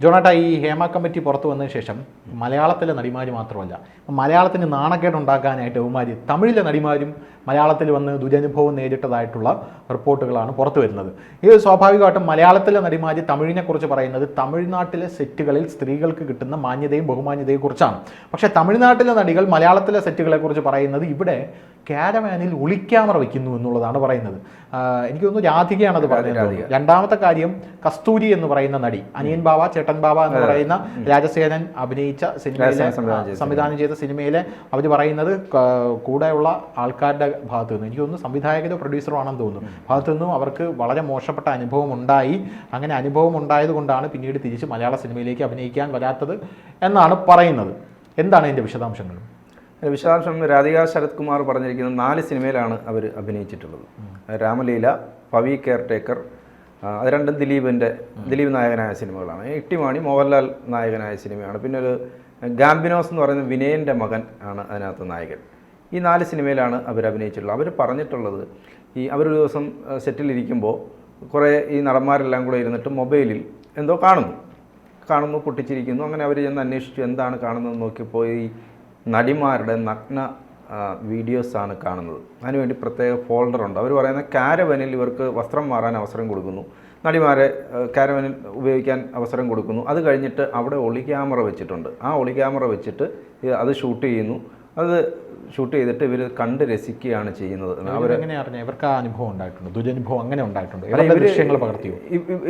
ജോണാട്ട ഈ ഹേമ കമ്മിറ്റി പുറത്തു വന്നതിന് ശേഷം മലയാളത്തിലെ നടിമാർ മാത്രമല്ല മലയാളത്തിന് നാണക്കേട് ഉണ്ടാക്കാനായിട്ട് അവന്മാർ തമിഴിലെ നടിമാരും മലയാളത്തിൽ വന്ന് ദുരനുഭവം നേരിട്ടതായിട്ടുള്ള റിപ്പോർട്ടുകളാണ് പുറത്തു വരുന്നത്. ഇത് സ്വാഭാവികമായിട്ടും മലയാളത്തിലെ നടിമാർ തമിഴിനെ കുറിച്ച് പറയുന്നത് തമിഴ്നാട്ടിലെ സെറ്റുകളിൽ സ്ത്രീകൾക്ക് കിട്ടുന്ന മാന്യതയും ബഹുമാന്യതയും കുറിച്ചാണ്. പക്ഷേ തമിഴ്നാട്ടിലെ നടികൾ മലയാളത്തിലെ സെറ്റുകളെ കുറിച്ച് പറയുന്നത് ഇവിടെ കാരവാനിൽ ഒളിക്യാമറ വയ്ക്കുന്നു എന്നുള്ളതാണ് പറയുന്നത്. എനിക്ക് തോന്നുന്നു രാധികയാണ് അത് പറയുന്നത് രണ്ടാമത്തെ കാര്യം കസ്തൂരി എന്ന് പറയുന്ന നടി അനിയൻ ബാബ ചേട്ടൻ ബാബ എന്ന് പറയുന്ന രാജസേനൻ അഭിനയിച്ച സിനിമയിലെ സംവിധാനം ചെയ്ത സിനിമയിലെ അവർ പറയുന്നത് കൂടെയുള്ള ആൾക്കാരുടെ ഭാഗത്തു നിന്ന് എനിക്ക് തോന്നുന്നു സംവിധായകരോ പ്രൊഡ്യൂസറോ ആണെന്ന് തോന്നുന്നു. ഭാഗത്തു നിന്നും അവർക്ക് വളരെ മോശപ്പെട്ട അനുഭവം ഉണ്ടായി. അങ്ങനെ അനുഭവം ഉണ്ടായത് കൊണ്ടാണ് പിന്നീട് തിരിച്ച് മലയാള സിനിമയിലേക്ക് അഭിനയിക്കാൻ വരാത്തത് എന്നാണ് പറയുന്നത്. എന്താണ് അതിന്റെ വിശദാംശങ്ങൾ? വിശദാംശങ്ങൾ വിശദാംശം രാധിക ശരത് കുമാർ പറഞ്ഞിരിക്കുന്ന നാല് സിനിമയിലാണ് അവർ അഭിനയിച്ചിട്ടുള്ളത്. രാമലീല പവി കെയർ ടേക്കർ അത് രണ്ടും ദിലീപിന്റെ ദിലീപ് നായകനായ സിനിമകളാണ്. ഇട്ടിമാണി മോഹൻലാൽ നായകനായ സിനിമയാണ്. പിന്നെ ഒരു ഗാംബിനോസ് എന്ന് പറയുന്ന വിനയന്റെ മകൻ ആണ് അതിനകത്ത് നായകൻ. ഈ നാല് സിനിമയിലാണ് അവർ അഭിനയിച്ചിട്ടുള്ളത്. അവർ പറഞ്ഞിട്ടുള്ളത് ഈ അവരൊരു ദിവസം സെറ്റിലിരിക്കുമ്പോൾ കുറേ ഈ നടന്മാരെല്ലാം കൂടെ ഇരുന്നിട്ട് മൊബൈലിൽ എന്തോ കാണുന്നു. കാണുന്നു പൊട്ടിച്ചിരിക്കുന്നു. അങ്ങനെ അവർ ചെന്ന് അന്വേഷിച്ചു എന്താണ് കാണുന്നതെന്ന് നോക്കിയപ്പോൾ ഈ നടിമാരുടെ നഗ്ന വീഡിയോസാണ് കാണുന്നത്. അതിനുവേണ്ടി പ്രത്യേക ഫോൾഡറുണ്ട് അവർ പറയുന്ന കാരവനിൽ ഇവർക്ക് വസ്ത്രം മാറാൻ അവസരം കൊടുക്കുന്നു. നടിമാരെ കാരവനിൽ ഉപയോഗിക്കാൻ അവസരം കൊടുക്കുന്നു. അത് കഴിഞ്ഞിട്ട് അവിടെ ഒളി ക്യാമറ വെച്ചിട്ടുണ്ട്. ആ ഒളി ക്യാമറ വെച്ചിട്ട് അത് ഷൂട്ട് ചെയ്യുന്നു. അത് ഷൂട്ട് ചെയ്തിട്ട് ഇവർ കണ്ട് രസിക്കുകയാണ് ചെയ്യുന്നത്. അവർ എങ്ങനെ അറിഞ്ഞ ഇവർക്ക് ആ അനുഭവം ഉണ്ടായിട്ടുണ്ട്? ദുരനുഭവം അങ്ങനെ ഉണ്ടായിട്ടുണ്ട്? ഇവരുടെ ദൃശ്യങ്ങൾ പകർത്തിയോ?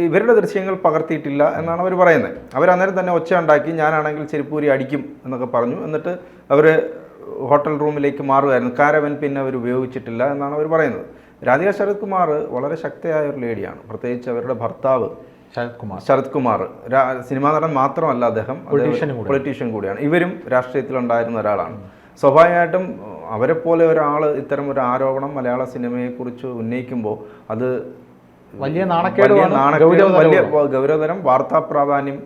ഇവരുടെ ദൃശ്യങ്ങൾ പകർത്തിയിട്ടില്ല എന്നാണ് അവർ പറയുന്നത്. അവർ അന്നേരം തന്നെ ഒച്ച ഉണ്ടാക്കി ഞാനാണെങ്കിൽ ചെരുപ്പൂരി അടിക്കും എന്നൊക്കെ പറഞ്ഞു. എന്നിട്ട് അവർ ഹോട്ടൽ റൂമിലേക്ക് മാറുകയായിരുന്നു. കാരവൻ പിന്നെ അവർ ഉപയോഗിച്ചിട്ടില്ല എന്നാണ് അവർ പറയുന്നത്. രാധിക ശരത് കുമാർ വളരെ ശക്തയായ ഒരു ലേഡിയാണ്. പ്രത്യേകിച്ച് അവരുടെ ഭർത്താവ് ശരത് കുമാർ. ശരത് കുമാർ. സിനിമാ നടൻ മാത്രമല്ല അദ്ദേഹം. പൊളിറ്റീഷ്യൻ കൂടിയാണ്. ഇവരും രാഷ്ട്രീയത്തിലുണ്ടായിരുന്ന ഒരാളാണ്. സ്വാഭാവികമായിട്ടും പോലെ ഒരാൾ ഇത്തരം ഒരു ആരോപണം മലയാള സിനിമയെക്കുറിച്ച് ഉന്നയിക്കുമ്പോൾ അത് വലിയ നാണക്കേട് വലിയ ഗൗരവതരം വാർത്താ പ്രാധാന്യം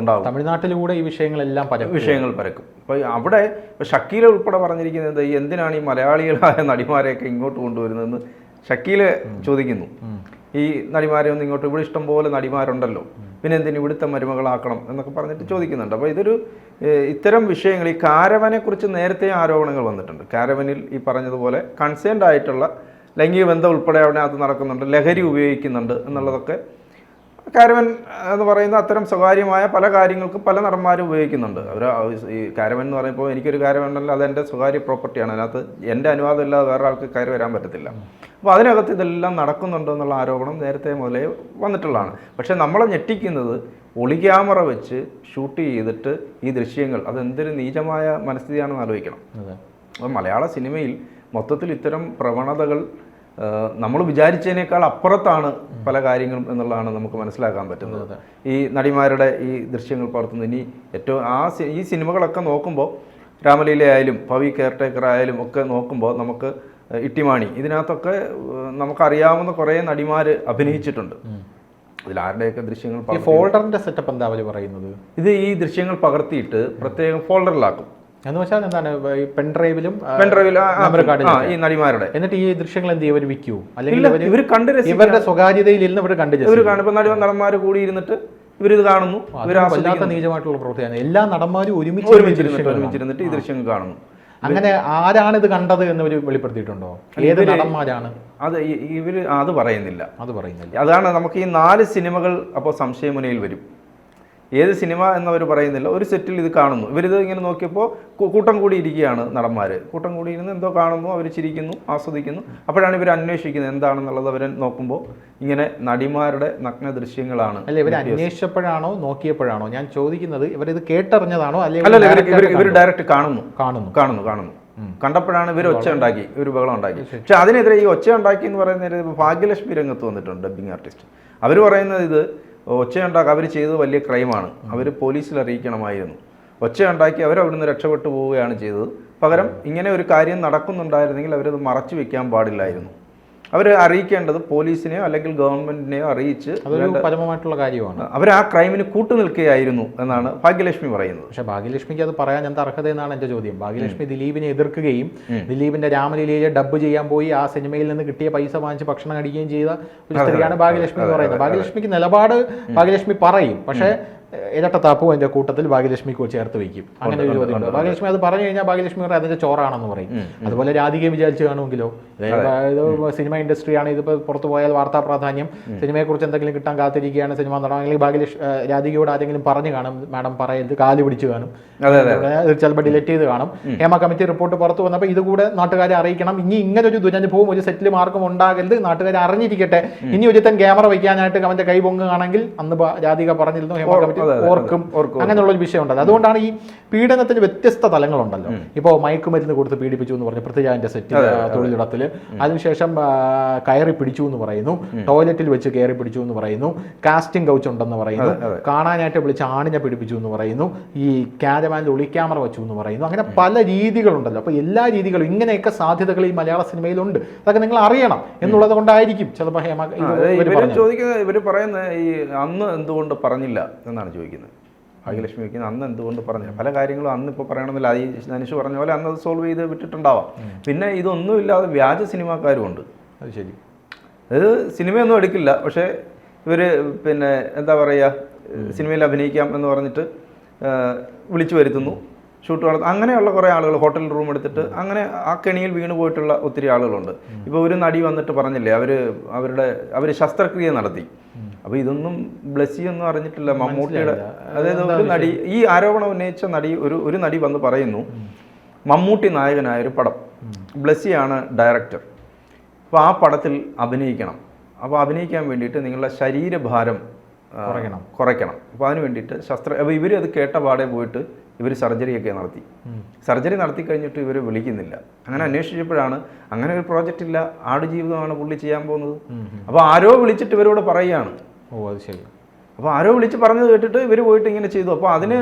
ഉണ്ടാകും തമിഴ്നാട്ടിലൂടെ ഈ വിഷയങ്ങളെല്ലാം വിഷയങ്ങൾ പരക്കും. അപ്പോൾ അവിടെ ഇപ്പോൾ ഷക്കീല ഉൾപ്പെടെ പറഞ്ഞിരിക്കുന്നത് എന്തിനാണ് ഈ മലയാളികളായ നടിമാരെയൊക്കെ ഇങ്ങോട്ട് കൊണ്ടുവരുന്നതെന്ന് ഷക്കീല ചോദിക്കുന്നു. ഈ നടിമാരെ ഒന്നും ഇങ്ങോട്ട് ഇവിടെ ഇഷ്ടം പോലെ നടിമാരുണ്ടല്ലോ. പിന്നെ എന്തിനും ഇവിടുത്തെ മരുമകളാക്കണം എന്നൊക്കെ പറഞ്ഞിട്ട് ചോദിക്കുന്നുണ്ട്. അപ്പോൾ ഇതൊരു ഇത്തരം വിഷയങ്ങൾ ഈ കാരവനെക്കുറിച്ച് നേരത്തെ ആരോപണങ്ങൾ വന്നിട്ടുണ്ട്. കാരവനിൽ ഈ പറഞ്ഞതുപോലെ കൺസേൺഡ് ആയിട്ടുള്ള ലൈംഗിക ബന്ധം ഉൾപ്പെടെ അത് നടക്കുന്നുണ്ട്. ലഹരി ഉപയോഗിക്കുന്നുണ്ട് എന്നുള്ളതൊക്കെ കാരവൻ എന്ന് പറയുന്ന അത്തരം സ്വകാര്യമായ പല കാര്യങ്ങൾക്കും പല നടന്മാരും ഉപയോഗിക്കുന്നുണ്ട്. അവർ ഈ കാരവൻ എന്ന് പറയുമ്പോൾ എനിക്കൊരു കാരവൻ ഉണ്ടല്ലോ അത് എന്റെ സ്വകാര്യ പ്രോപ്പർട്ടിയാണ് അതിനകത്ത് എന്റെ അനുവാദം ഇല്ലാതെ വേറെ ആൾക്ക് കയറി വരാൻ പറ്റത്തില്ല. അപ്പോൾ അതിനകത്ത് ഇതെല്ലാം നടക്കുന്നുണ്ടോ എന്നുള്ള ആരോപണം നേരത്തെ മുതലേ വന്നിട്ടുള്ളതാണ്. പക്ഷേ നമ്മളെ ഞെട്ടിക്കുന്നത് ഒളി ക്യാമറ വെച്ച് ഷൂട്ട് ചെയ്തിട്ട് ഈ ദൃശ്യങ്ങൾ അതെന്തൊരു നീചമായ മനസ്ഥിതിയാണെന്ന് ആലോചിക്കണം. അതെ. അപ്പോൾ മലയാള സിനിമയിൽ മൊത്തത്തിൽ ഇത്തരം പ്രവണതകൾ നമ്മൾ വിചാരിച്ചതിനേക്കാൾ അപ്പുറത്താണ് പല കാര്യങ്ങളും എന്നുള്ളതാണ് നമുക്ക് മനസ്സിലാക്കാൻ പറ്റുന്നത്. ഈ നടിമാരുടെ ഈ ദൃശ്യങ്ങൾ പകർത്തുന്നത്. ഇനി ഏറ്റവും ആ ഈ സിനിമകളൊക്കെ നോക്കുമ്പോൾ രാമലീല ആയാലും പവി കെയർടേക്കർ ആയാലും ഒക്കെ നോക്കുമ്പോൾ നമുക്ക് ഇട്ടിമാണി. ഇതിനകത്തൊക്കെ നമുക്കറിയാവുന്ന കുറേ നടിമാർ അഭിനയിച്ചിട്ടുണ്ട്. ഇതിലാരുടെയൊക്കെ ദൃശ്യങ്ങൾ ഫോൾഡറിന്റെ സെറ്റപ്പ് എന്താ അവർ പറയുന്നത്? ഇത് ഈ ദൃശ്യങ്ങൾ പകർത്തിയിട്ട് പ്രത്യേകം ഫോൾഡറിലാക്കും. എന്ന് വെച്ചാൽ എന്താണ് ഈ ആ ഈ നടിമാരുടെ. എന്നിട്ട് ഈ ദൃശ്യങ്ങൾ എന്ത് ചെയ്യും? വിൽക്കൂ. അല്ലെങ്കിൽ ഇവർ കണ്ട് ഇവരുടെ സ്വകാര്യതയിൽ ഇരുന്ന് ഇവർ കണ്ടു ഇവർ കാണുമ്പോൾ നട നടന്മാർ കൂടി ഇരുന്നിട്ട് ഇവരിത് കാണുന്നു. ഇവർ വല്ലാത്ത നീചമായിട്ടുള്ള പ്രവൃത്തിയാണ്. എല്ലാ നടന്മാരും ഒരുമിച്ച് ഒരുമിച്ചിരുന്നിട്ട് ഈ ദൃശ്യങ്ങൾ കാണുന്നു. അങ്ങനെ ആരാണ് ഇത് കണ്ടത് എന്ന് ഇവർ വെളിപ്പെടുത്തിയിട്ടുണ്ടോ? ഏത് നടന്മാരാണ്? അത് ഇവർ അത് പറയുന്നില്ല. അത് പറയുന്നില്ല. അതാണ് നമുക്ക് ഈ നാല് സിനിമകൾ അപ്പോൾ സംശയമുനയിൽ വരും. ഏത് സിനിമ എന്നവർ പറയുന്നില്ല. ഒരു സെറ്റിൽ ഇത് കാണുന്നു. ഇവരിത് ഇങ്ങനെ നോക്കിയപ്പോൾ കൂട്ടം കൂടി ഇരിക്കുകയാണ് നടന്മാർ കൂട്ടം കൂടി ഇരുന്ന് എന്തോ കാണുന്നു അവർ ചിരിക്കുന്നു ആസ്വദിക്കുന്നു. അപ്പോഴാണ് ഇവർ അന്വേഷിക്കുന്നത് എന്താണെന്നുള്ളത് അവർ നോക്കുമ്പോൾ ഇങ്ങനെ നടിമാരുടെ നഗ്ന ദൃശ്യങ്ങളാണ്. അല്ല ഇവർ അന്വേഷിച്ചപ്പോഴാണോ നോക്കിയപ്പോഴാണോ? ഞാൻ ചോദിക്കുന്നത് ഇവരിത് കേട്ടറിഞ്ഞതാണോ അല്ലല്ല അല്ലെങ്കിൽ ഇവർ ഇവർ ഇവർ ഡയറക്റ്റ് കാണുന്നു. കാണുന്നു. കാണുന്നു കാണുന്നു. കണ്ടപ്പോഴാണ് ഇവർ ഒച്ച ഉണ്ടാക്കി ഒരു ബഹളം ഉണ്ടാക്കി. പക്ഷെ അതിനെതിരെ ഈ ഒച്ച ഉണ്ടാക്കി എന്ന് പറയുന്നതിന് ഇപ്പൊ ഭാഗ്യലക്ഷ്മി രംഗത്ത് വന്നിട്ടുണ്ട് ഡബിങ് ആർട്ടിസ്റ്റ് അവർ പറയുന്നത് ഇത് ഒച്ച ഉണ്ടാക്കി അവർ ചെയ്തത് വലിയ ക്രൈമാണ്. അവർ പോലീസിൽ അറിയിക്കണമായിരുന്നു. ഒച്ച ഉണ്ടാക്കി അവർ അവിടുന്ന് രക്ഷപ്പെട്ടു പോവുകയാണ് ചെയ്തത്. പകരം ഇങ്ങനെ ഒരു കാര്യം നടക്കുന്നുണ്ടായിരുന്നെങ്കിൽ അവരത് മറച്ചു വെക്കാൻ പാടില്ലായിരുന്നു. അവർ അറിയിക്കേണ്ടത് പോലീസിനെയോ അല്ലെങ്കിൽ ഗവൺമെന്റിനെയോ അറിയിച്ച് അതൊരു പരമമായിട്ടുള്ള കാര്യമാണ്. അവർ ആ ക്രൈമിന് കൂട്ടുനിൽക്കുകയായിരുന്നു എന്നാണ് ഭാഗ്യലക്ഷ്മി പറയുന്നത്. പക്ഷേ ഭാഗ്യലക്ഷ്മിക്ക് അത് പറയാൻ എന്താ അർഹത എന്നാണ് എന്റെ ചോദ്യം. ഭാഗ്യലക്ഷ്മി ദിലീപിനെ എതിർക്കുകയും ദിലീപിന്റെ രാമലീലയിലെ ഡബ്ബ് ചെയ്യാൻ പോയി ആ സിനിമയിൽ നിന്ന് കിട്ടിയ പൈസ വാങ്ങിച്ച് ഭക്ഷണം അടിക്കുകയും ചെയ്ത ഒരു സ്ത്രീയാണ് ഭാഗ്യലക്ഷ്മി എന്ന് പറയുന്നത്. ഭാഗ്യലക്ഷ്മിക്ക് നിലപാട് ഭാഗ്യലക്ഷ്മി പറയും. പക്ഷേ ഇരട്ടത്താപ്പും അതിന്റെ കൂട്ടത്തിൽ ഭാഗ്യലക്ഷ്മിക്ക് ചേർത്ത് വയ്ക്കും. അങ്ങനെ ഒരു ചോദ്യം ഭാഗ്യലക്ഷ്മി അത് പറഞ്ഞു കഴിഞ്ഞാൽ ഭാഗ്യലക്ഷ്മി പറയും അതിന്റെ ചോറാണെന്ന് പറയും. അതുപോലെ രാധികയെ വിചാരിച്ച് കാണുമെങ്കിലോ? ഇത് സിനിമ ഇൻഡസ്ട്രിയാണ് ഇതിപ്പോൾ പുറത്തു പോയാൽ വാർത്താ പ്രാധാന്യം. സിനിമയെക്കുറിച്ച് എന്തെങ്കിലും കിട്ടാൻ കാത്തിരിക്കുകയാണ് സിനിമ നടണമെങ്കിൽ ഭാഗ്യലക്ഷ്മി രാധികയോട് ആരെങ്കിലും പറഞ്ഞു കാണും മാഡം പറയരുത് കാൽ പിടിച്ച് കാണും. ചിലപ്പോൾ ഡിലീറ്റ് ചെയ്ത് കാണും. ഹേമ കമ്മിറ്റി റിപ്പോർട്ട് പുറത്തു വന്നപ്പോൾ ഇത് കൂടെ നാട്ടുകാരെ അറിയിക്കണം. ഇനി ഇങ്ങനെ ഒരു ദുരനുഭവം ഒരു സെറ്റിൽ മാർക്കും ഉണ്ടാകരുത്. നാട്ടുകാരെ അറിഞ്ഞിരിക്കട്ടെ. ഇനി ഒരുത്തൻ ക്യാമറ വയ്ക്കാനായിട്ട് അവന്റെ കൈ പൊങ്ങുകയാണെങ്കിൽ അന്ന് രാധിക പറഞ്ഞിരുന്നു ഹേമ കമ്മിറ്റി ഓർക്കും ഓർക്കും. അങ്ങനെയുള്ള ഒരു വിഷയം ഉണ്ടല്ലോ അതുകൊണ്ടാണ് ഈ പീഡനത്തിന് വ്യത്യസ്ത തലങ്ങളുണ്ടല്ലോ. ഇപ്പോൾ മയക്കുമരുന്ന് കൊടുത്ത് പീഡിപ്പിച്ചു എന്ന് പറഞ്ഞു പൃഥ്വിരാജിന്റെ സെറ്റ് തൊഴിലിടത്തിൽ അതിനുശേഷം കയറി പിടിച്ചു എന്ന് പറയുന്നു. ടോയ്ലറ്റിൽ വെച്ച് കയറി പിടിച്ചു എന്ന് പറയുന്നു. കാസ്റ്റിംഗ് കൗച്ച് ഉണ്ടെന്ന് പറയുന്നു. കാണാനായിട്ട് വിളിച്ച് ആണിനെ പിടിപ്പിച്ചു എന്ന് പറയുന്നു. ഈ ക്യാരമാനിൽ ഒളിക്യാമറ വെച്ചു എന്ന് പറയുന്നു. അങ്ങനെ പല രീതികളുണ്ടല്ലോ. അപ്പോൾ എല്ലാ രീതികളും ഇങ്ങനെയൊക്കെ സാധ്യതകൾ ഈ മലയാള സിനിമയിലുണ്ട്. അതൊക്കെ നിങ്ങൾ അറിയണം എന്നുള്ളത് കൊണ്ടായിരിക്കും. ചിലപ്പോൾ ഹേമ ചോദിക്കുന്നത് ഇവർ പറയുന്നത് ഈ അന്ന് എന്തുകൊണ്ട് പറഞ്ഞില്ല എന്നാണ് ചോദിക്കുന്നത്. ഭാഗ്യലക്ഷ്മി ചോദിക്കുന്നത് അന്ന് എന്തുകൊണ്ട് പറഞ്ഞില്ല പല കാര്യങ്ങളും അന്ന് ഇപ്പോൾ പറയണമെന്നില്ല. ഈ ധനുഷ് പറഞ്ഞ പോലെ അന്ന് അത് സോൾവ് ചെയ്ത് വിട്ടിട്ടുണ്ടാവാം. പിന്നെ ഇതൊന്നുമില്ലാതെ വ്യാജ സിനിമാക്കാരും ഉണ്ട് അത് ശരി. അത് സിനിമയൊന്നും എടുക്കില്ല. പക്ഷേ ഇവർ പിന്നെ എന്താ പറയുക സിനിമയിൽ അഭിനയിക്കാം എന്ന് പറഞ്ഞിട്ട് വിളിച്ചു വരുത്തുന്നു. ഷൂട്ട് നടത്തും അങ്ങനെയുള്ള കുറേ ആളുകൾ ഹോട്ടൽ റൂം എടുത്തിട്ട് അങ്ങനെ ആ കെണിയിൽ വീണ് പോയിട്ടുള്ള ഒത്തിരി ആളുകളുണ്ട്. ഇപ്പോൾ ഒരു നടി വന്നിട്ട് പറഞ്ഞില്ലേ അവർ അവരുടെ അവർ ശസ്ത്രക്രിയ നടത്തി. അപ്പോൾ ഇതൊന്നും ബ്ലസ്സി ഒന്നും അറിഞ്ഞിട്ടില്ല. മമ്മൂട്ടിയുടെ അതായത് ഒരു നടി ഈ ആരോപണം ഉന്നയിച്ച നടി ഒരു ഒരു നടി വന്ന് പറയുന്നു മമ്മൂട്ടി നായകനായ ഒരു പടം. ബ്ലസ്സിയാണ് ഡയറക്ടർ. അപ്പോൾ ആ പടത്തിൽ അഭിനയിക്കണം. അപ്പോൾ അഭിനയിക്കാൻ വേണ്ടിയിട്ട് നിങ്ങളുടെ ശരീരഭാരം കുറയ്ക്കണം. കുറയ്ക്കണം. അപ്പോൾ അതിന് വേണ്ടിയിട്ട് ശസ്ത്ര അപ്പോൾ ഇവർ അത് കേട്ട പാടെ പോയിട്ട് ഇവർ സർജറിയൊക്കെ നടത്തി. സർജറി നടത്തി കഴിഞ്ഞിട്ട് ഇവർ വിളിക്കുന്നില്ല. അങ്ങനെ അന്വേഷിച്ചപ്പോഴാണ് അങ്ങനെ ഒരു പ്രോജക്റ്റ് ഇല്ല ആടുജീവിതമാണ് പുള്ളി ചെയ്യാൻ പോകുന്നത്. അപ്പോൾ ആരോ വിളിച്ചിട്ട് ഇവരോട് പറയുകയാണ്. ഓ അത് ശരി. അപ്പോൾ ആരോ വിളിച്ച് പറഞ്ഞത് കേട്ടിട്ട് ഇവർ പോയിട്ട് ഇങ്ങനെ ചെയ്തു. അപ്പോൾ അതിന്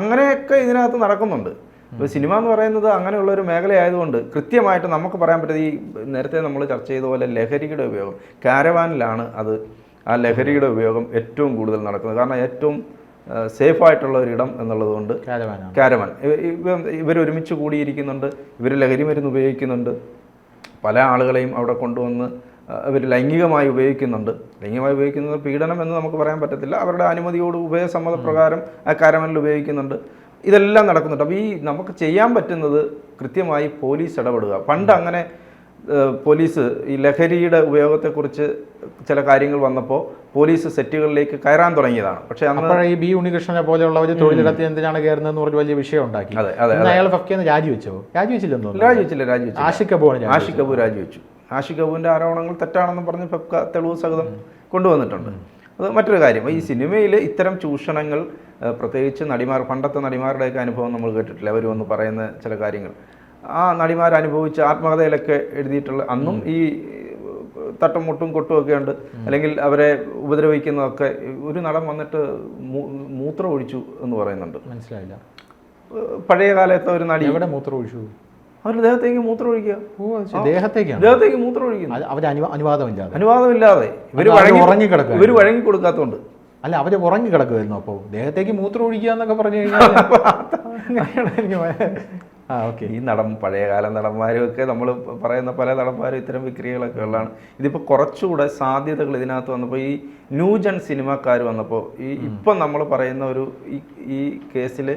അങ്ങനെയൊക്കെ ഇതിനകത്ത് നടക്കുന്നുണ്ട്. ഇപ്പോൾ സിനിമ എന്ന് പറയുന്നത് അങ്ങനെയുള്ള ഒരു മേഖലയായതുകൊണ്ട് കൃത്യമായിട്ട് നമുക്ക് പറയാൻ പറ്റുന്നത് ഈ നേരത്തെ നമ്മൾ ചർച്ച ചെയ്ത പോലെ ലഹരിയുടെ ഉപയോഗം. കാരവാനിലാണ് അത് ആ ലഹരിയുടെ ഉപയോഗം ഏറ്റവും കൂടുതൽ നടക്കുന്നത്. കാരണം ഏറ്റവും സേഫ് ആയിട്ടുള്ള ഒരിടം എന്നുള്ളത് കൊണ്ട് കാരവാൻ. ഇവർ ഒരുമിച്ച് കൂടിയിരിക്കുന്നുണ്ട്. ഇവർ ലഹരി മരുന്ന് ഉപയോഗിക്കുന്നുണ്ട്. പല ആളുകളെയും അവിടെ കൊണ്ടുവന്ന് അവർ ലൈംഗികമായി ഉപയോഗിക്കുന്നുണ്ട്. ലൈംഗികമായി ഉപയോഗിക്കുന്നത് പീഡനം എന്ന് നമുക്ക് പറയാൻ പറ്റത്തില്ല. അവരുടെ അനുമതിയോട് ഉഭയസമ്മതപ്രകാരം ആ കാരമനിൽ ഉപയോഗിക്കുന്നുണ്ട്. ഇതെല്ലാം നടക്കുന്നുണ്ട്. അപ്പോൾ ഈ നമുക്ക് ചെയ്യാൻ പറ്റുന്നത് കൃത്യമായി പോലീസ് ഇടപെടുക. പണ്ട് അങ്ങനെ പോലീസ് ഈ ലഹരിയുടെ ഉപയോഗത്തെക്കുറിച്ച് ചില കാര്യങ്ങൾ വന്നപ്പോൾ പോലീസ് സെറ്റുകളിലേക്ക് കയറാൻ തുടങ്ങിയതാണ്. പക്ഷേ അപ്പോൾ ഈ ബി ഉണ്ണികൃഷ്ണനെ പോലെയുള്ളവർ തൊഴിലിടത്തിൽ എന്തിനാണ് കയറുന്നതെന്ന് പറഞ്ഞ് വലിയ വിഷയം ഉണ്ടാക്കി. അതെ അതെ അയാൾ ഫക്കിയെന്ന് രാജിവെച്ചോ? രാജിവെച്ചില്ലെന്നോ രാജിവെച്ചില്ല രാജിവെച്ചു ആഷിക് കപൂർ ആഷിക് കപൂർ രാജിവെച്ചു. ആഷിഖ് അബുവിന്റെ ആരോപണങ്ങൾ തെറ്റാണെന്ന് പറഞ്ഞ് പെപ്ക തെളിവ് സഹിതം കൊണ്ടുവന്നിട്ടുണ്ട്. അത് മറ്റൊരു കാര്യം. ഈ സിനിമയിൽ ഇത്തരം ചൂഷണങ്ങൾ പ്രത്യേകിച്ച് നടിമാർ പണ്ടത്തെ നടിമാരുടെയൊക്കെ അനുഭവം നമ്മൾ കേട്ടിട്ടില്ല? അവർ വന്ന് പറയുന്ന ചില കാര്യങ്ങൾ. ആ നടിമാർ അനുഭവിച്ച ആത്മകഥയിലൊക്കെ എഴുതിയിട്ടുള്ള അന്നും ഈ തട്ടും മുട്ടും കൊട്ടും ഒക്കെ ഉണ്ട്. അല്ലെങ്കിൽ അവരെ ഉപദ്രവിക്കുന്നതൊക്കെ ഒരു നടൻ വന്നിട്ട് മൂത്രം ഒഴിച്ചു എന്ന് പറയുന്നുണ്ട്. മനസ്സിലായില്ല. പഴയ കാലത്തെ ഒരു നടി എവിടെ മൂത്രം ഒഴിച്ചു അവരുടെ ദേഹത്തേക്ക് മൂത്രം ഒഴിക്കുക. ദേഹത്തേക്കാണ്? ദേഹത്തേക്ക് മൂത്രം ഒഴിക്കുന്നു. അത് അവർ അനു അനുവാദമില്ലാതെ. അനുവാദമില്ലാതെ. ഇവർ വഴങ്ങി കിടക്കുക ഇവർ വഴങ്ങി കൊടുക്കാത്തതുകൊണ്ട് അല്ല അവർ ഉറങ്ങി കിടക്കുമായിരുന്നു അപ്പോൾ ദേഹത്തേക്ക് മൂത്രം ഒഴിക്കുക എന്നൊക്കെ പറഞ്ഞു കഴിഞ്ഞാൽ ആ ഓക്കെ. ഈ നടൻ പഴയകാല നടന്മാരും ഒക്കെ നമ്മൾ പറയുന്ന പല നടന്മാരും ഇത്തരം വിക്രിയകളൊക്കെ ഉള്ളതാണ്. ഇതിപ്പോൾ കുറച്ചുകൂടെ സാധ്യതകൾ ഇതിനകത്ത് വന്നപ്പോൾ ഈ ന്യൂജൻ സിനിമക്കാർ വന്നപ്പോൾ ഈ ഇപ്പം നമ്മൾ പറയുന്ന ഒരു ഈ ഈ കേസിൽ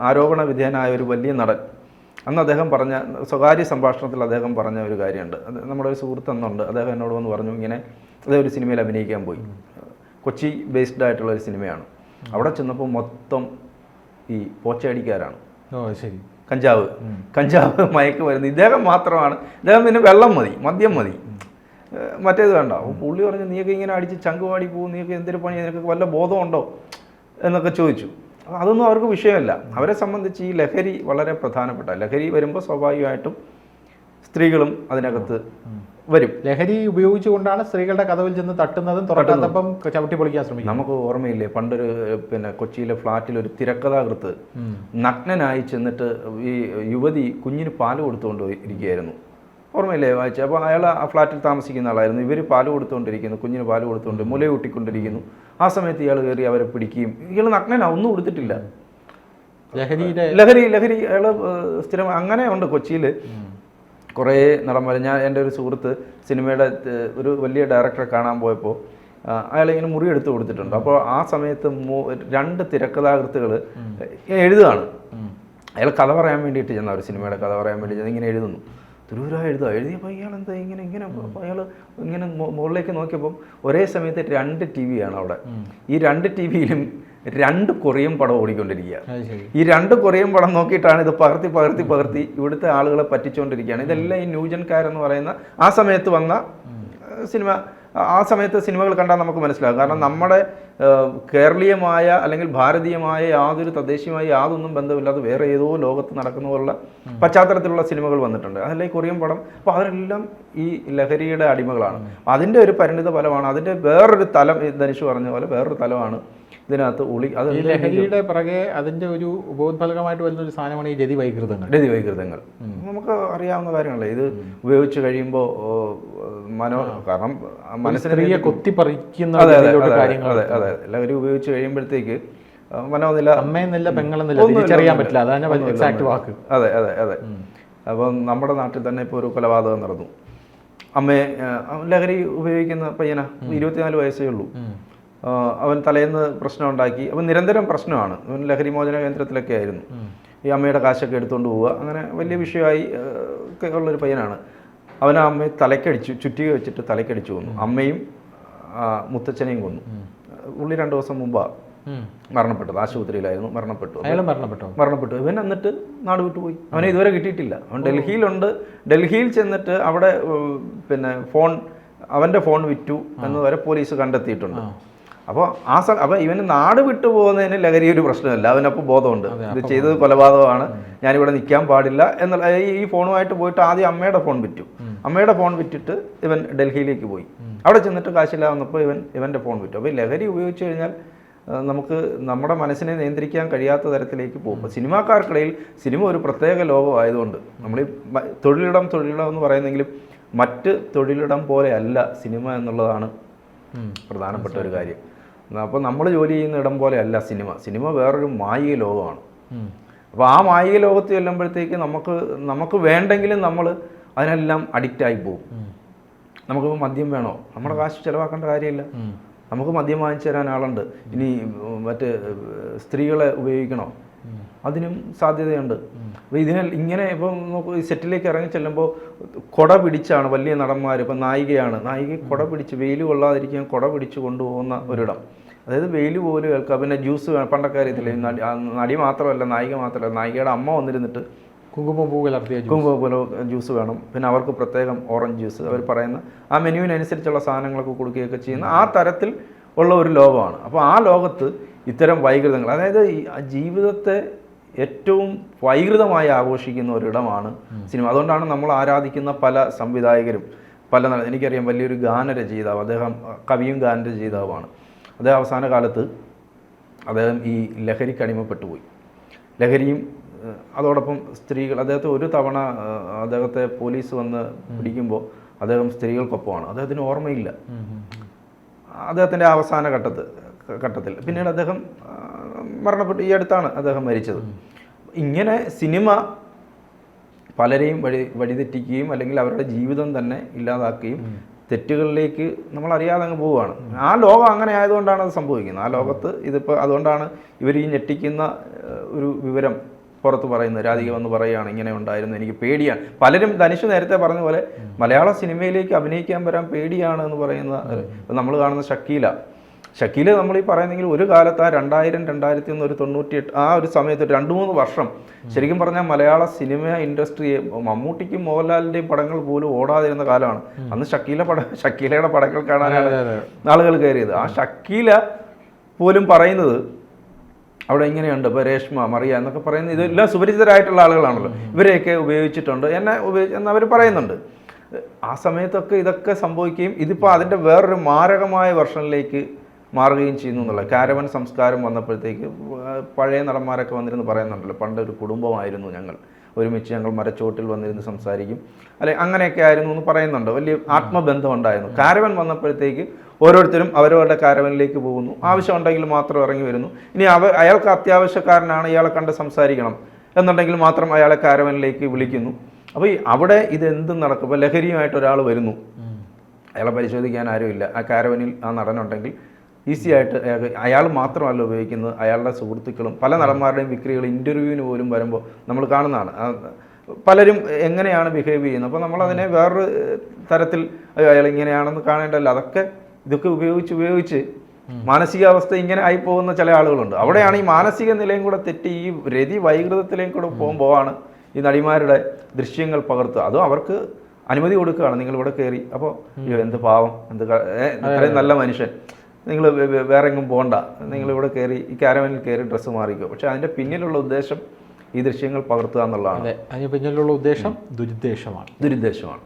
ആരോപണ വിധേയനായ ഒരു വലിയ നടൻ അന്ന് അദ്ദേഹം പറഞ്ഞ സ്വകാര്യ സംഭാഷണത്തിൽ അദ്ദേഹം പറഞ്ഞ ഒരു കാര്യമുണ്ട്. അത് നമ്മുടെ ഒരു സുഹൃത്ത് അന്നുണ്ട്. അദ്ദേഹം എന്നോട് വന്ന് പറഞ്ഞു ഇങ്ങനെ അദ്ദേഹം ഒരു സിനിമയിൽ അഭിനയിക്കാൻ പോയി. കൊച്ചി ബേസ്ഡ് ആയിട്ടുള്ള ഒരു സിനിമയാണ്. അവിടെ ചെന്നപ്പോൾ മൊത്തം ഈ പോച്ചയടിക്കാരാണ്. ഓ ശരി. കഞ്ചാവ്. കഞ്ചാവ് മയക്ക് വരുന്നത് ഇദ്ദേഹം മാത്രമാണ്. ഇദ്ദേഹം പിന്നെ വെള്ളം മതി മദ്യം മതി. മറ്റേത് വേണ്ട. അപ്പോൾ പുള്ളി പറഞ്ഞു നീയൊക്കെ ഇങ്ങനെ അടിച്ച് ചങ്കുവാടി പോകും. നീയൊക്കെ എന്തൊരു പണി നിനക്ക് വല്ല ബോധമുണ്ടോ എന്നൊക്കെ ചോദിച്ചു. അതൊന്നും അവർക്ക് വിഷയമല്ല. അവരെ സംബന്ധിച്ച് ഈ ലഹരി വളരെ പ്രധാനപ്പെട്ട ലഹരി വരുമ്പോൾ സ്വാഭാവികമായിട്ടും സ്ത്രീകളും അതിനകത്ത് വരും. ലഹരി ഉപയോഗിച്ചുകൊണ്ടാണ് സ്ത്രീകളുടെ കഥവിൽ ചെന്ന് തട്ടുന്നതും തുറക്കാത്തപ്പം ചവിട്ടി പൊളിക്കാൻ ശ്രമിക്കും. നമുക്ക് ഓർമ്മയില്ലേ പണ്ടൊരു പിന്നെ കൊച്ചിയിലെ ഫ്ലാറ്റിൽ ഒരു തിരക്കഥാകൃത്ത് നഗ്നനായി ചെന്നിട്ട് ഈ യുവതി കുഞ്ഞിന് പാൽ കൊടുത്തുകൊണ്ട് ഇരിക്കുകയായിരുന്നു. ഓർമ്മയില്ലേ വായിച്ചു? അപ്പോൾ അയാൾ ആ ഫ്ലാറ്റിൽ താമസിക്കുന്ന ആളായിരുന്നു. ഇവർ പാൽ കൊടുത്തുകൊണ്ടിരിക്കുന്നു കുഞ്ഞിന് പാൽ കൊടുത്തുകൊണ്ട് മുലയൂട്ടിക്കൊണ്ടിരിക്കുന്നു ആ സമയത്ത് ഇയാൾ കയറി അവരെ പിടിക്കുകയും ഇയാൾ നഗ്നനാ ഒന്നും കൊടുത്തിട്ടില്ല ലഹരിയുടെ ലഹരി ലഹരി അയാൾ സ്ഥിരം അങ്ങനെ ഉണ്ട് കൊച്ചിയിൽ കുറേ നടന്മാർ ഞാൻ എന്റെ ഒരു സുഹൃത്ത് സിനിമയുടെ ഒരു വലിയ ഡയറക്ടറെ കാണാൻ പോയപ്പോൾ അയാൾ ഇങ്ങനെ മുറി എടുത്ത് കൊടുത്തിട്ടുണ്ട്. അപ്പോൾ ആ സമയത്ത് മൂ- രണ്ട് തിരക്കഥാകൃത്തുകൾ എഴുതുകയാണ് അയാൾ കഥ പറയാൻ വേണ്ടിയിട്ട് ചെന്ന ഒരു സിനിമയുടെ കഥ പറയാൻ വേണ്ടി ചെന്ന് ഇങ്ങനെ എഴുതുന്നു. തുരൂര എഴുതുക എഴുതിയപ്പോൾ ഇയാൾ എന്താ ഇങ്ങനെ ഇങ്ങനെ അപ്പോൾ അയാൾ ഇങ്ങനെ മുകളിലേക്ക് നോക്കിയപ്പം ഒരേ സമയത്ത് രണ്ട് ടി ആണ് അവിടെ. ഈ രണ്ട് ടി വിയിലും രണ്ട് കൊറിയൻ പടം ഓടിക്കൊണ്ടിരിക്കുക ഈ രണ്ട് കൊറിയൻ പടം നോക്കിയിട്ടാണ് ഇത് പകർത്തി പകർത്തി പകർത്തി ഇവിടുത്തെ ആളുകളെ പറ്റിച്ചുകൊണ്ടിരിക്കുകയാണ് ഇതെല്ലാം ഈ ന്യൂജൻകാരെന്ന് പറയുന്ന ആ സമയത്ത് വന്ന സിനിമ ആ സമയത്ത് സിനിമകൾ കണ്ടാൽ നമുക്ക് മനസ്സിലാകും. കാരണം നമ്മുടെ കേരളീയമായ അല്ലെങ്കിൽ ഭാരതീയമായ യാതൊരു തദ്ദേശീയമായ യാതൊന്നും ബന്ധമില്ലാതെ വേറെ ഏതോ ലോകത്ത് നടക്കുന്ന പോലുള്ള പശ്ചാത്തലത്തിലുള്ള സിനിമകൾ വന്നിട്ടുണ്ട്. അതല്ല ഈ കൊറിയൻ പടം. അപ്പോൾ അവരെല്ലാം ഈ ലഹരിയുടെ അടിമകളാണ്. അതിന്റെ ഒരു പരിണിത ഫലമാണ് അതിന്റെ വേറൊരു തലം ധനുഷ് പറഞ്ഞ പോലെ വേറൊരു തലമാണ് ഇതിനകത്ത് ഉളി അത് ഈ ലഹരിയുടെ പിറകെ അതിന്റെ ഒരു ഉപോത്ഫലകമായിട്ട് വരുന്ന ഒരു സാധനമാണ് ഈ രതി വൈകൃതങ്ങൾ. രതി വൈകൃതങ്ങൾ നമുക്ക് അറിയാവുന്ന കാര്യങ്ങളല്ലേ? ഇത് ഉപയോഗിച്ച് കഴിയുമ്പോൾ മനോ കാരണം മനസ്സിനെ കൊത്തിപ്പറിക്കുന്ന അതെ അതെ അതെ കാര്യങ്ങൾ അതെ അതെ. ലഹരി ഉപയോഗിച്ച് കഴിയുമ്പോഴത്തേക്ക് മനോനില അമ്മയെന്നില്ല പെങ്ങളെന്നില്ല തിരിച്ചറിയാൻ പറ്റില്ല. അതാണ് എക്സാക്ട് വാക്ക്. അതെ അതെ അതെ. അപ്പം നമ്മുടെ നാട്ടിൽ തന്നെ ഇപ്പോൾ ഒരു കൊലപാതകം നടന്നു. അമ്മയെ ലഹരി ഉപയോഗിക്കുന്ന പയ്യനാ ഇരുപത്തിനാല് വയസ്സേ ഉള്ളൂ. അവൻ തലേന്ന് പ്രശ്നം ഉണ്ടാക്കി അവൻ നിരന്തരം പ്രശ്നമാണ്. അവൻ ലഹരി മോചന കേന്ദ്രത്തിലൊക്കെ ആയിരുന്നു. ഈ അമ്മയുടെ കാശൊക്കെ എടുത്തുകൊണ്ട് പോവുക. അങ്ങനെ വലിയ വിഷയമായി ഒക്കെ ഉള്ളൊരു പയ്യനാണ്. അവൻ ആ അമ്മയെ തലക്കടിച്ചു ചുറ്റിക വെച്ചിട്ട് തലക്കടിച്ചു കൊന്നു. അമ്മയും മുത്തച്ഛനെയും കൊന്നു. ഉള്ളി രണ്ട് ദിവസം മുമ്പാണ്. മരണപ്പെട്ടത്. ആശുപത്രിയിലായിരുന്നു. മരണപ്പെട്ടു. മരണപ്പെട്ടു മരണപ്പെട്ടോ. മരണപ്പെട്ടു. ഇവൻ എന്നിട്ട് നാട് വിട്ടുപോയി അവനെ ഇതുവരെ കിട്ടിയിട്ടില്ല. അവൻ ഡൽഹിയിലുണ്ട്. ഡൽഹിയിൽ ചെന്നിട്ട് അവിടെ പിന്നെ ഫോൺ അവന്റെ ഫോൺ വിറ്റു എന്ന് വരെ പോലീസ് കണ്ടെത്തിയിട്ടുണ്ട്. അപ്പോൾ ആ സ്ഥലം അപ്പോൾ ഇവന് നാട് വിട്ടു പോകുന്നതിന് ലഹരി ഒരു പ്രശ്നമല്ല. അവനപ്പോൾ ബോധമുണ്ട്. ഇത് ചെയ്തത് കൊലപാതകമാണ്. ഞാനിവിടെ നിൽക്കാൻ പാടില്ല എന്നുള്ള ഈ- ഫോണുമായിട്ട് പോയിട്ട് ആദ്യം അമ്മയുടെ ഫോൺ വിറ്റു. അമ്മയുടെ ഫോൺ വിറ്റിട്ട് ഇവൻ ഡൽഹിയിലേക്ക് പോയി. അവിടെ ചെന്നിട്ട് കാശില്ല വന്നപ്പോൾ ഇവൻ ഇവന്റെ ഫോൺ വിറ്റു. അപ്പോൾ ലഹരി ഉപയോഗിച്ച് കഴിഞ്ഞാൽ നമുക്ക് നമ്മുടെ മനസ്സിനെ നിയന്ത്രിക്കാൻ കഴിയാത്ത തരത്തിലേക്ക് പോകും. അപ്പോൾ സിനിമാക്കാർക്കിടയിൽ സിനിമ ഒരു പ്രത്യേക ലോകമായതുകൊണ്ട് നമ്മൾ ഈ തൊഴിലിടം തൊഴിലിടം എന്ന് പറയുന്നെങ്കിലും മറ്റ് തൊഴിലിടം പോലെയല്ല സിനിമ എന്നുള്ളതാണ് പ്രധാനപ്പെട്ട ഒരു കാര്യം. അപ്പോൾ നമ്മൾ ജോലി ചെയ്യുന്ന ഇടം പോലെ അല്ല സിനിമ. സിനിമ വേറൊരു മായിക ലോകമാണ്. അപ്പോൾ ആ മായിക ലോകത്ത് ചെല്ലുമ്പോഴത്തേക്ക് നമുക്ക് നമുക്ക് വേണ്ടെങ്കിലും നമ്മൾ അതിനെല്ലാം അഡിക്റ്റ് ആയി പോകും. നമുക്ക് മദ്യം വേണോ? നമ്മുടെ കാശ് ചിലവാക്കേണ്ട കാര്യമില്ല. നമുക്ക് മദ്യം വാങ്ങിച്ചു തരാൻ ആളുണ്ട്. ഇനി മറ്റ് സ്ത്രീകളെ ഉപയോഗിക്കണോ? അതിനും സാധ്യതയുണ്ട്. അപ്പോൾ ഇതിനെ ഇങ്ങനെ ഇപ്പം നോക്കൂ ഈ സെറ്റിലേക്ക് ഇറങ്ങി ചെല്ലുമ്പോൾ കൊട പിടിച്ചാണ് വലിയ നടന്മാർ ഇപ്പം നായികയാണ്. നായിക കൊട പിടിച്ച് വെയിൽ കൊള്ളാതിരിക്കാൻ കൊട പിടിച്ച് കൊണ്ടുപോകുന്ന ഒരിടം. അതായത് വെയിൽ പോലും കേൾക്കുക പിന്നെ ജ്യൂസ് വേണം. പണ്ടൊക്കെ അറിയത്തില്ല നടി മാത്രമല്ല നായിക മാത്രമല്ല നായികയുടെ അമ്മ വന്നിരുന്നിട്ട് കുങ്കുമപ്പൂ കലർത്തിയ ജ്യൂസ്. വേണം. പിന്നെ അവർക്ക് പ്രത്യേകം ഓറഞ്ച് ജ്യൂസ്. അവർ പറയുന്ന ആ മെനുവിനനുസരിച്ചുള്ള സാധനങ്ങളൊക്കെ കൊടുക്കുകയൊക്കെ ചെയ്യുന്ന ആ തരത്തിൽ ഉള്ള ഒരു ലോകമാണ്. അപ്പോൾ ആ ലോകത്ത് ഇത്തരം വൈകൃതങ്ങൾ അതായത് ജീവിതത്തെ ഏറ്റവും വൈകൃതമായി ആഘോഷിക്കുന്ന ഒരിടമാണ് സിനിമ. അതുകൊണ്ടാണ് നമ്മൾ ആരാധിക്കുന്ന പല സംവിധായകരും പല നല്ല എനിക്കറിയാം വലിയൊരു ഗാനരചയിതാവ് അദ്ദേഹം കവിയും ഗാനരചയിതാവുമാണ് അദ്ദേഹം അവസാന കാലത്ത് അദ്ദേഹം ഈ ലഹരിക്ക് അടിമപ്പെട്ടു പോയി ലഹരിയും അതോടൊപ്പം സ്ത്രീകൾ അദ്ദേഹത്തെ ഒരു തവണ അദ്ദേഹത്തെ പോലീസ് വന്ന് പിടിക്കുമ്പോൾ അദ്ദേഹം സ്ത്രീകൾക്കൊപ്പമാണ്. അദ്ദേഹത്തിന് ഓർമ്മയില്ല. അദ്ദേഹത്തിന്റെ അവസാന ഘട്ടത്ത് ഘട്ടത്തിൽ. പിന്നീട് അദ്ദേഹം മരണപ്പെട്ടു. ഈ അടുത്താണ് അദ്ദേഹം മരിച്ചത്. ഇങ്ങനെ സിനിമ പലരെയും വഴി വഴിതെറ്റിക്കുകയും അല്ലെങ്കിൽ അവരുടെ ജീവിതം തന്നെ ഇല്ലാതാക്കുകയും തെറ്റുകളിലേക്ക് നമ്മൾ അറിയാതെ അങ്ങ് പോവുകയാണ്. ആ ലോകം അങ്ങനെ ആയതുകൊണ്ടാണ് അത് സംഭവിക്കുന്നത്. ആ ലോകത്ത് ഇതിപ്പോൾ അതുകൊണ്ടാണ് ഇവർ ഈ ഞെട്ടിക്കുന്ന ഒരു വിവരം പുറത്ത് പറയുന്നത്. രാധിക വന്ന് പറയുകയാണ് ഇങ്ങനെ ഉണ്ടായിരുന്നു. എനിക്ക് പേടിയാണ്. പലരും ധനുഷ് നേരത്തെ പറഞ്ഞ പോലെ മലയാള സിനിമയിലേക്ക് അഭിനയിക്കാൻ വരാൻ പേടിയാണ് എന്ന് പറയുന്ന നമ്മൾ കാണുന്ന ഷക്കീല. ഷക്കീല നമ്മൾ ഈ പറയുന്നെങ്കിൽ ഒരു കാലത്ത് ആ രണ്ടായിരം രണ്ടായിരത്തി ഒന്ന് ഒരു തൊണ്ണൂറ്റി എട്ട് ആ ഒരു സമയത്ത് രണ്ട് മൂന്ന് വർഷം ശരിക്കും പറഞ്ഞാൽ മലയാള സിനിമ ഇൻഡസ്ട്രിയെ മമ്മൂട്ടിക്കും മോഹൻലാലിന്റെയും പടങ്ങൾ പോലും ഓടാതിരുന്ന കാലമാണ്. അന്ന് ഷക്കീല പട ഷക്കീലയുടെ പടങ്ങൾ കാണാനാണ്. ആളുകൾ കയറിയത്. ആ ഷക്കീല പോലും പറയുന്നത് അവിടെ ഇങ്ങനെയുണ്ട് ഇപ്പോൾ രേഷ്മ മറിയ എന്നൊക്കെ പറയുന്നത് ഇതെല്ലാം സുപരിചിതരായിട്ടുള്ള ആളുകളാണല്ലോ. ഇവരെയൊക്കെ ഉപയോഗിച്ചിട്ടുണ്ട്. എന്നെ ഉപയോഗിച്ച് എന്ന് അവർ പറയുന്നുണ്ട്. ആ സമയത്തൊക്കെ ഇതൊക്കെ സംഭവിക്കുകയും ഇതിപ്പോൾ അതിന്റെ വേറൊരു മാരകമായ വെർഷനിലേക്ക് മാറുകയും ചെയ്യുന്നു എന്നുള്ള. കാരവൻ സംസ്കാരം വന്നപ്പോഴത്തേക്ക് പഴയ നടന്മാരൊക്കെ വന്നിരുന്ന് പറയുന്നുണ്ടല്ലോ പണ്ട് ഒരു കുടുംബമായിരുന്നു ഞങ്ങൾ. ഒരുമിച്ച് ഞങ്ങൾ മരച്ചോട്ടിൽ വന്നിരുന്ന് സംസാരിക്കും. അല്ലെ അങ്ങനെയൊക്കെ ആയിരുന്നു എന്ന് പറയുന്നുണ്ട്. വലിയ ആത്മബന്ധം ഉണ്ടായിരുന്നു. കാരവൻ വന്നപ്പോഴത്തേക്ക് ഓരോരുത്തരും അവരവരുടെ കാരവനിലേക്ക് പോകുന്നു. ആവശ്യമുണ്ടെങ്കിൽ മാത്രം ഇറങ്ങി വരുന്നു. ഇനി അവ അയാൾക്ക് അത്യാവശ്യക്കാരനാണ് ഇയാളെ കണ്ട് സംസാരിക്കണം എന്നുണ്ടെങ്കിൽ മാത്രം അയാളെ കാരവനിലേക്ക് വിളിക്കുന്നു. അപ്പോൾ ഈ അവിടെ ഇത് എന്തും നടക്കും? ഇപ്പോൾ ലഹരിയുമായിട്ട് ഒരാൾ വരുന്നു. അയാളെ പരിശോധിക്കാൻ ആരുമില്ല. ആ കാരവനിൽ ആ നടനുണ്ടെങ്കിൽ ഈസി ആയിട്ട് അയാൾ മാത്രമല്ല ഉപയോഗിക്കുന്നത്. അയാളുടെ സുഹൃത്തുക്കളും പല നടന്മാരുടെയും വിക്രികൾ ഇന്റർവ്യൂവിന് പോലും വരുമ്പോൾ നമ്മൾ കാണുന്നതാണ്. പലരും എങ്ങനെയാണ് ബിഹേവ് ചെയ്യുന്നത്? അപ്പോൾ നമ്മളതിനെ വേറൊരു തരത്തിൽ അയാൾ ഇങ്ങനെയാണെന്ന് കാണേണ്ടല്ലോ അതൊക്കെ ഇതൊക്കെ ഉപയോഗിച്ച് ഉപയോഗിച്ച് മാനസികാവസ്ഥ ഇങ്ങനെ ആയി പോകുന്ന ചില ആളുകളുണ്ട്. അവിടെയാണ് ഈ മാനസിക നിലയും കൂടെ തെറ്റി ഈ രതി വൈകൃതത്തിലേയും കൂടെ പോകുമ്പോഴാണ് ഈ നടിമാരുടെ ദൃശ്യങ്ങൾ പകർത്തുക. അതും അവർക്ക് അനുമതി കൊടുക്കുകയാണ്. നിങ്ങൾ ഇവിടെ കയറി അപ്പോൾ എന്ത് പാവം എന്ത് ഇത്രയും നല്ല മനുഷ്യൻ. നിങ്ങൾ വേറെ എങ്ങും പോകണ്ട നിങ്ങൾ ഇവിടെ കയറി ഈ കാരവനിൽ കയറി ഡ്രസ്സ് മാറിക്കോ. പക്ഷെ അതിന്റെ പിന്നിലുള്ള ഉദ്ദേശം ഈ ദൃശ്യങ്ങൾ പകർത്തുക എന്നുള്ളതാണ്. അതെ അതിന് പിന്നിലുള്ള ഉദ്ദേശം ദുരുദ്ദേശമാണ്. ദുരുദ്ദേശമാണ്.